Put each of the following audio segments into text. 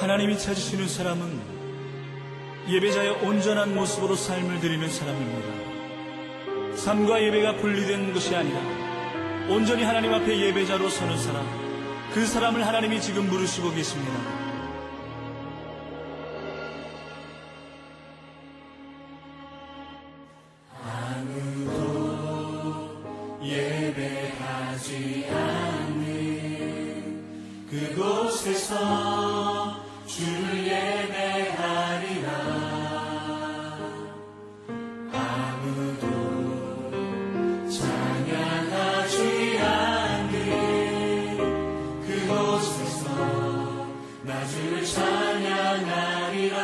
하나님이 찾으시는 사람은 예배자의 온전한 모습으로 삶을 드리는 사람입니다. 삶과 예배가 분리된 것이 아니라 온전히 하나님 앞에 예배자로 서는 사람, 그 사람을 하나님이 지금 부르시고 계십니다. 예배하지 않는 그곳에서 주를 예배하리라. 아무도 찬양하지 않는 그곳에서 나 주를 찬양하리라.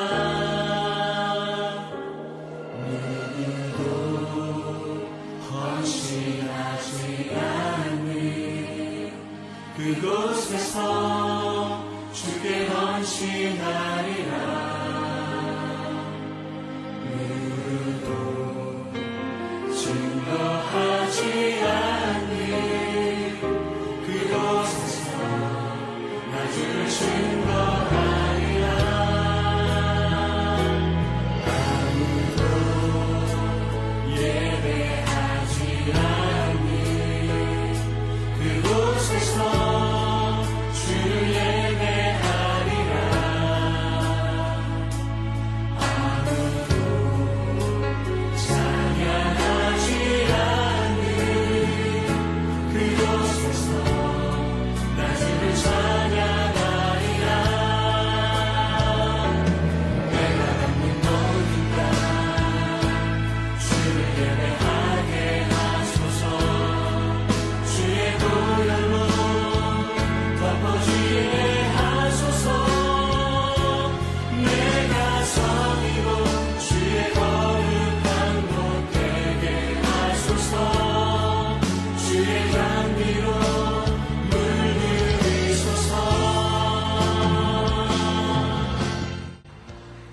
헌신하지 않는 그곳에서 주께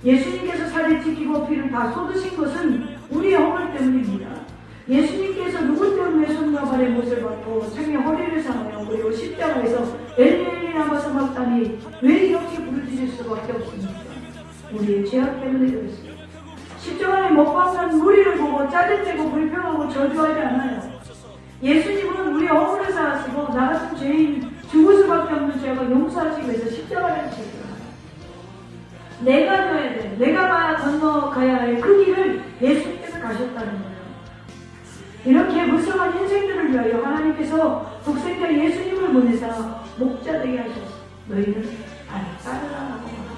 예수님께서 살을 지키고 피를 다 쏟으신 것은 우리의 허물 때문입니다. 예수님께서 누구 때문에 손과 발의 못을 받고 창의 허리를 상하여 그리고 십자가에서 엘리엘리 남아서 막다니 왜 이렇게 부르짖을 수밖에 없습니까? 우리의 죄악 때문에 그렇습니다. 십자가에 못 박는 무리를 보고 짜증내고 불평하고 저주하지 않아요. 예수님은 우리의 허물을 사하시고 나 같은 죄인 죽을 수밖에 없는 죄악을 용서하시기 위해서 십자가를 지고 내가 줘야 돼. 내가 봐야 건너가야 할그 길을 예수께서 가셨다는 거예요. 이렇게 무성한 인생들을 위하여 하나님께서 독생자 예수님을 보내사 목자 되게 하셨어. 너희는 나를 따르라고 말합니다.